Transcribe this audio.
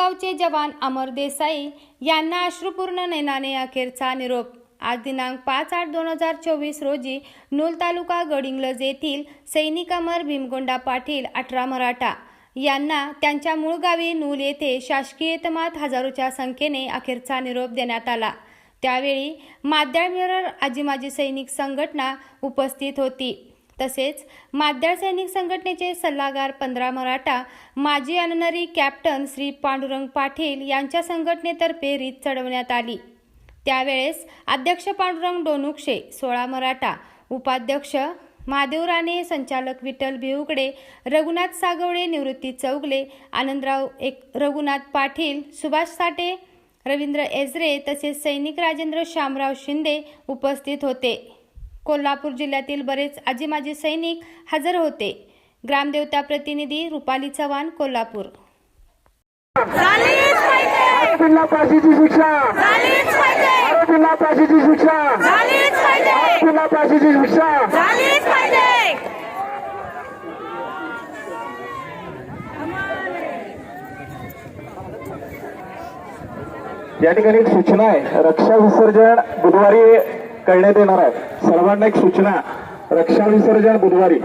मुळगावचे जवान अमर देसाई यांना अश्रुपूर्ण नैनाने अखेरचा निरोप. आज दिनांक पाच आठ दोन हजार चोवीस रोजी नूल तालुका गडिंग्लज येथील सैनिक अमर भीमगोंडा पाटील अठरा मराठा यांना त्यांच्या मूळ गावी नूल येथे शासकीय इतमात हजारोच्या संख्येने अखेरचा निरोप देण्यात आला. त्यावेळी माद्याळ आजीमाजी आजी माजी सैनिक संघटना उपस्थित होती. तसेच माद्याळ सैनिक संघटनेचे सल्लागार पंधरा मराठा माजी अननरी कॅप्टन श्री पांडुरंग पाटील यांच्या संघटनेतर्फे रीत चढवण्यात आली. त्यावेळेस अध्यक्ष पांडुरंग डोनुक्षे सोळा मराठा उपाध्यक्ष महादेव राणे संचालक विठ्ठल भिवकडे रघुनाथ सागवडे निवृत्ती चौगले आनंदराव एक रघुनाथ पाटील सुभाष साठे रवींद्र एजरे तसेच सैनिक राजेंद्र शामराव शिंदे उपस्थित होते. कोल्हापूर जिल्ह्यातील बरेच आजी माजी सैनिक हजर होते. ग्रामदेवता प्रतिनिधी रुपाली चव्हाण कोल्हापूर. झालीच पाहिजे. आरोपींना फाशीची शिक्षा. झालीच पाहिजे. आरोपींना फाशीची शिक्षा. झालीच पाहिजे. आरोपींना फाशीची शिक्षा. झालीच पाहिजे. या ठिकाणी एक सूचना आहे. रक्षा विसर्जन बुधवारी करण्यात येणार आहे. सर्वांना एक सूचना. रक्षा विसर्जन बुधवारी.